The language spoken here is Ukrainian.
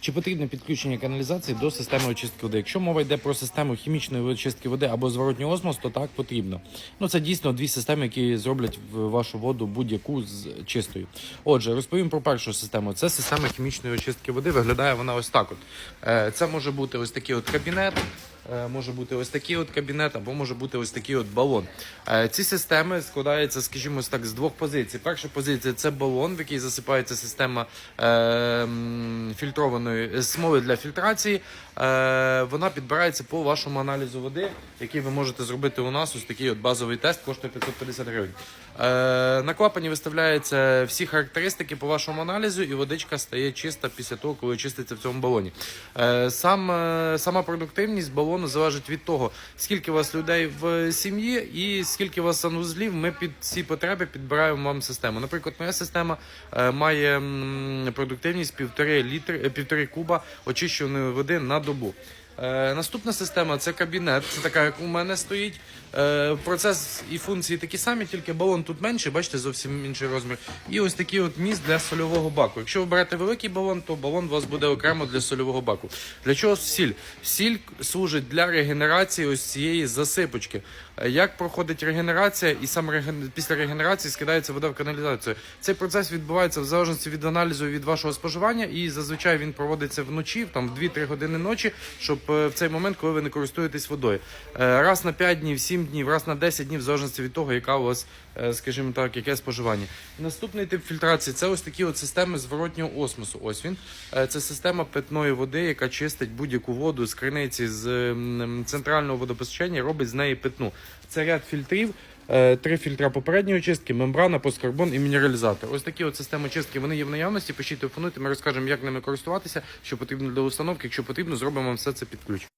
Чи потрібне підключення каналізації до системи очистки води? Якщо мова йде про систему хімічної очистки води або зворотній осмос, то так потрібно. Ну це дійсно дві системи, які зроблять вашу воду будь-яку з чистою. Отже, розповім про першу систему. Це система хімічної очистки води. Виглядає вона ось так. От Е, це може бути ось такий от кабінет. Е, Може бути ось такий от кабінет, або може бути ось такий от балон. Е, Ці системи складаються, скажімо так, з двох позицій. Перша позиція це балон, в який засипається система е, фільтрованої смоли для фільтрації. Вона підбирається по вашому аналізу води, який ви можете зробити у нас. Ось такий от базовий тест коштує 550 гривень. На клапані виставляються всі характеристики по вашому аналізу, і водичка стає чиста після того, коли чиститься в цьому балоні. Сам, сама продуктивність балону залежить від того, скільки у вас людей в сім'ї і скільки у вас санузлів. Ми під ці потреби підбираємо вам систему. Наприклад, моя система е, має продуктивність півтори літри, е, півтори куба очищеної води на добу. Е, наступна система це кабінет. Це така, як у мене стоїть. Е, процес і функції такі самі, тільки балон тут менший, бачите, зовсім інший розмір. І ось такий от міст для сольового баку. Якщо ви берете великий балон, то балон у вас буде окремо для сольового баку. Для чого сіль? Сіль служить для регенерації ось цієї засипочки. Е, Як проходить регенерація, і саме реген- після регенерації скидається вода в каналізацію. Цей процес відбувається в залежності від аналізу від вашого споживання, і зазвичай він проводиться вночі, там в 2-3 години ночі, щоб в цей момент, коли ви не користуєтесь водою. Е, Раз на 5 днів, 7 днів, раз на 10 днів, в залежності від того, яка у вас, е, скажімо так, яке споживання. Наступний тип фільтрації це ось такі от системи зворотнього осмосу. Ось він. Е, Це система питної води, яка чистить будь-яку воду з криниці з центрального водопостачання, робить з неї питну. Це ряд фільтрів. Е, Три фільтра попередньої очистки, мембрана, посткарбон і мінералізатор. Ось такі от системи чистки вони є в наявності. Пишіть телефонуйте, ми розкажемо, як ними користуватися, що потрібно для установки. Якщо потрібно, зробимо все це під ключ.